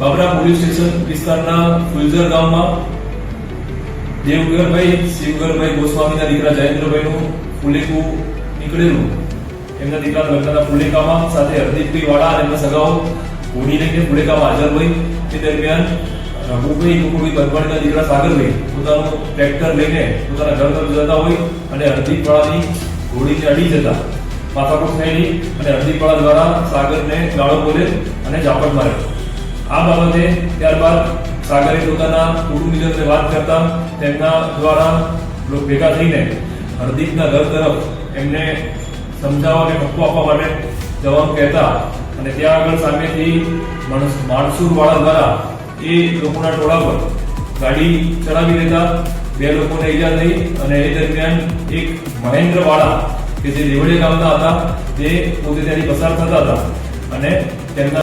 Babra police station વિસ્તારના ફુલઝર ગામમાં દેવગરભાઈ, શિવગરભાઈ ગોસ્વામીના દીકરા જયેન્દ્રભાઈનું ફુલેકું નીકળેલું. એમના દીકરા લગ્નના ફુલેકામાં સાથે હરદીપભાઈ વાળા અને એમના સગાઓ ઘોડી લઈને ફુલેકામાં હાજર હોય. તે દરમિયાન રઘુભાઈ કુકુભાઈ બરવાડીના દીકરા સાગરભાઈ પોતાનું ટ્રેક્ટર લઈને પોતાના ઘર તરફ જતા હોય અને હરદીપ વાળાની ઘોડીને અડી જતા. માથાકૂટ થયેલી અને હરદીપ વાળા દ્વારા સાગરને ગાળો બોલે અને ઝાપટ માર્યો આ બાબતે ત્યારબાદ સાગરે પોતાના કુટુંબીજનને વાત કરતા તેમના દ્વારા ભેગા થઈને હરદીપના ઘર તરફ એમને સમજાવવા અને ઠપકો આપવા માટે જવાનું કહેતા અને ત્યાં આગળ સામેથી માણસુરવાળા દ્વારા એ લોકોના ટોળા પર ગાડી ચલાવી દેતા બે લોકોને ઈજા થઈ અને એ દરમિયાન એક મહેન્દ્રવાળા કે જે દેવળિયા ગામના હતા, તે પોતે ત્યાંથી પસાર થતા હતા અને તેમના